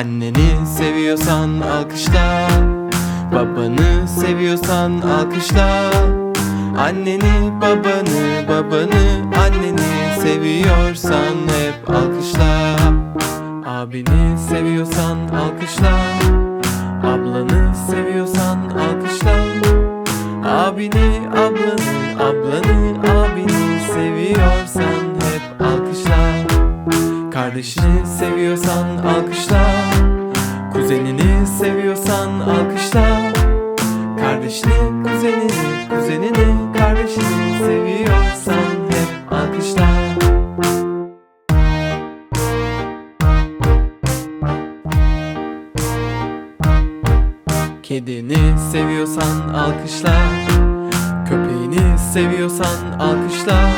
Anneni seviyorsan alkışla. Babanı seviyorsan alkışla. Anneni babanı babanı anneni seviyorsan hep alkışla. Abini seviyorsan Kuzenini seviyorsan alkışla. Kardeşini, kuzenini, kuzenini, kardeşini seviyorsan hep alkışla. Kedini seviyorsan alkışla. Köpeğini seviyorsan alkışla.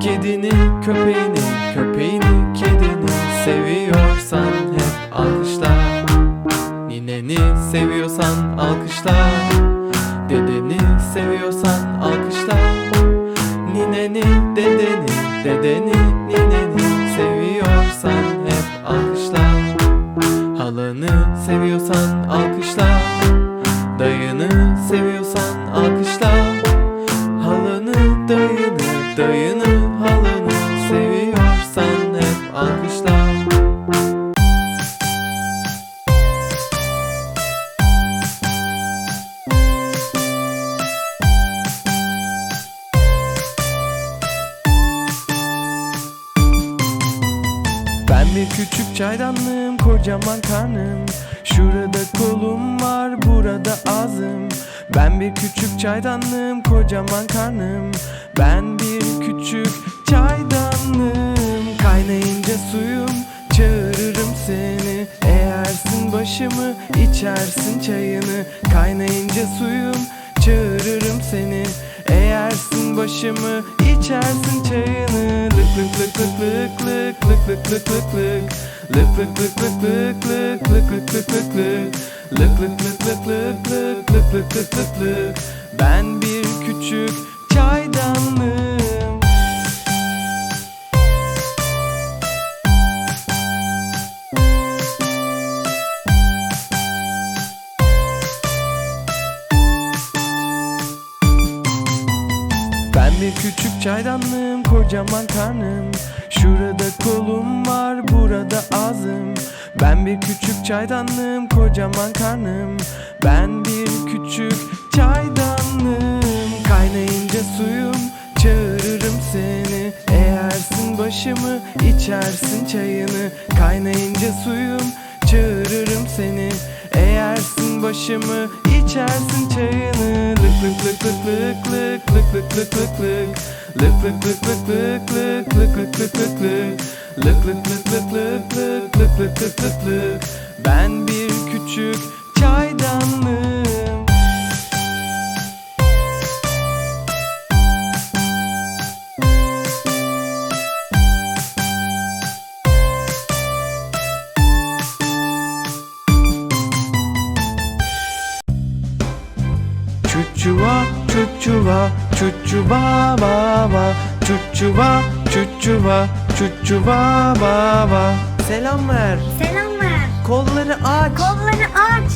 Kedini, köpeğini, köpeğini, kedini seviyorsan seviyorsan alkışla. Dedeni seviyorsan alkışla Bir küçük çaydanlığım kocaman karnım. Şurada kolum var burada ağzım. Ben bir küçük çaydanlığım kocaman karnım. Ben bir küçük çaydanlığım. Kaynayınca suyum çağırırım seni. Eğersin başımı içersin çayını. Kaynayınca suyum çağırırım seni Eğersin başımı içersin çayını Lık lık lık lık lık lık lık lık lık lık lık Lık lık lık lık lık lık lık lık lık lık lık Lık lık lık lık lık lık lık lık lık lık Ben bir küçük çaydanlığım Bir küçük çaydanlığım kocaman karnım. Şurada kolum var burada ağzım. Ben bir küçük çaydanlığım kocaman karnım. Ben bir küçük çaydanlığım. Kaynayınca suyum çağırırım seni. Eğersin başımı içersin çayını. Kaynayınca suyum çağırırım seni Eğersin başımı içersin çayını Lık lık lık lık lık lık lık lık lık lık lık Lık lık lık lık lık lık lık lık lık lık lık Lık lık lık lık lık lık lık lık lık lık Ben bir küçük çaydanlığım Çuçuva, çuçuva, çuçuva baba Çuçuva, çuçuva, çuçuva baba Selam ver, Selam ver. kolları aç Kolları aç.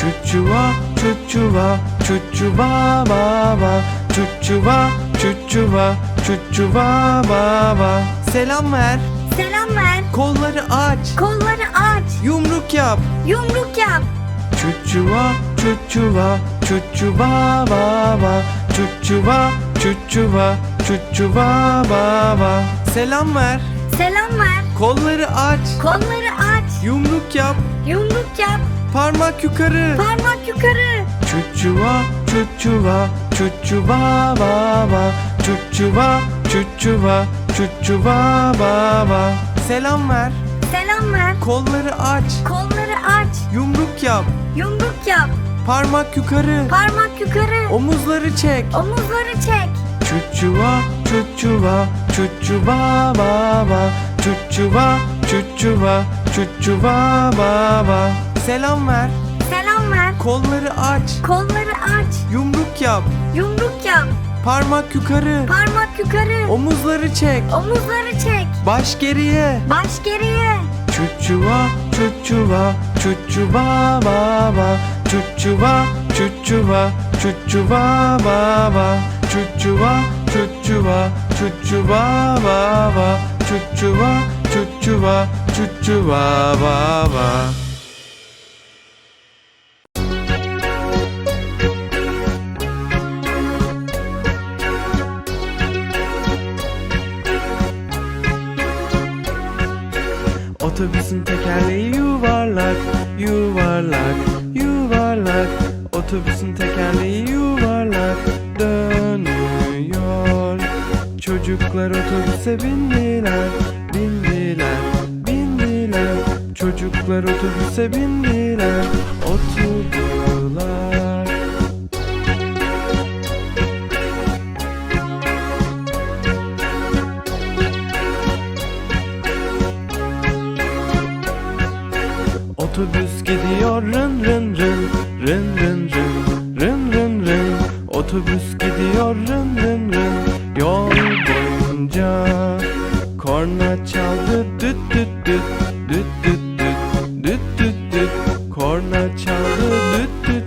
Çuçuva, çuçuva, çuçuva baba Çuçuva, çuçuva, çuçuva baba Selam ver, Selam ver. kolları aç Kolları aç. Yumruk yap Yumruk yap. Çuçuva, çuçuva, çuçuva baba Çuçuva, çuçuva, çuçuva baba Selam ver, Selam ver. kolları aç Kolları aç. Yumruk yap, Yumruk yap. parmak yukarı Parmak yukarı. Çuçuva, çuçuva, çuçuva baba Çuçuva, çuçuva, çuçuva baba Selam ver, Selam ver. kolları aç Kolları aç. Yumruk yap, Yumruk yap. Parmak yukarı Parmak yukarı. Omuzları çek Omuzları çek. Çuçuva, çuçuva, çuçuva baba Çuçuva, çuçuva, çuçuva baba Selam ver, Selam ver. kolları aç Kolları aç. Yumruk yap, Yumruk yap. parmak yukarı Parmak yukarı. Omuzları çek, Omuzları çek. baş geriye Baş geriye. Çuçuva, çuçuva çuçuva baba çuçuva çuçuva çuçuva baba çuçuva çuçuva çuçuva baba çuçuva çuçuva çuçuva baba Otobüsün tekerleği yuvarlak, yuvarlak, Otobüsün tekerleği yuvarlak, dönüyor. Çocuklar otobüse bindiler, bindiler, bindiler. Çocuklar otobüse bindiler, oturdular Otobüs gidiyor rın rın rın Rın rın rın Rın rın rın. Otobüs gidiyor rın rın rın. Yol boyunca Korna çaldı düt düt düt Düt düt düt Düt düt düt. Korna çaldı düt düt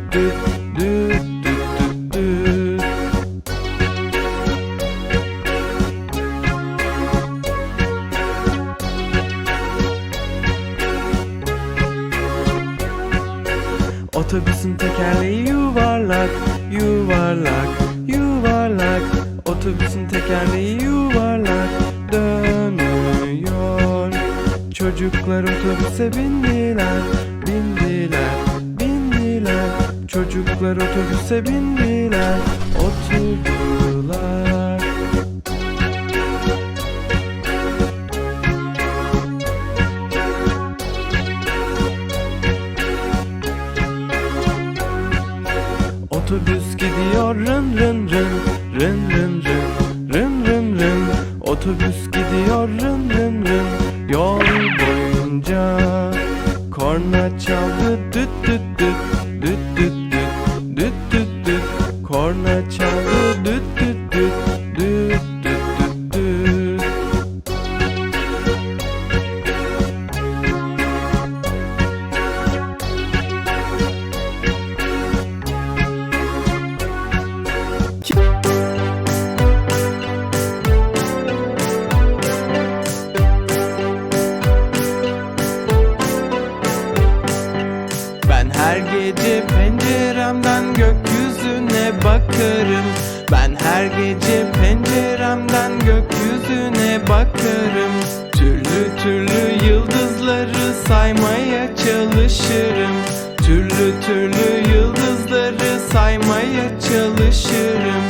yuvarlak, yuvarlak. Otobüsün tekerleği yuvarlak, dönüyor. Çocuklar otobüse bindiler, bindiler, bindiler. Çocuklar otobüse bindiler, bakarım. Ben her gece penceremden gökyüzüne bakarım. Türlü türlü yıldızları saymaya çalışırım. Türlü türlü yıldızları saymaya çalışırım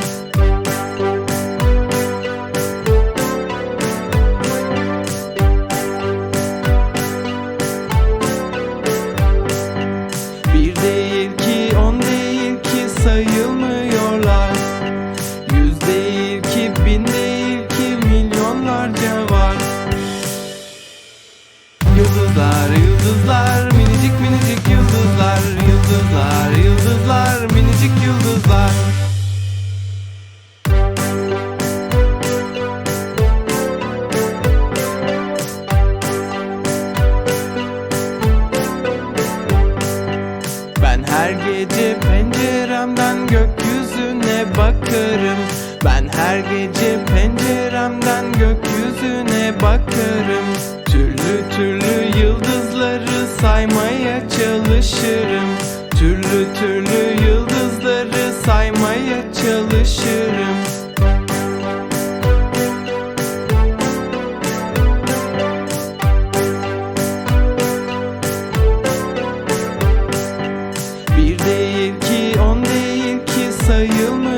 gece penceremden gökyüzüne bakarım. Ben her gece penceremden gökyüzüne bakarım. Türlü türlü yıldızları saymaya çalışırım. Türlü türlü yıldızları you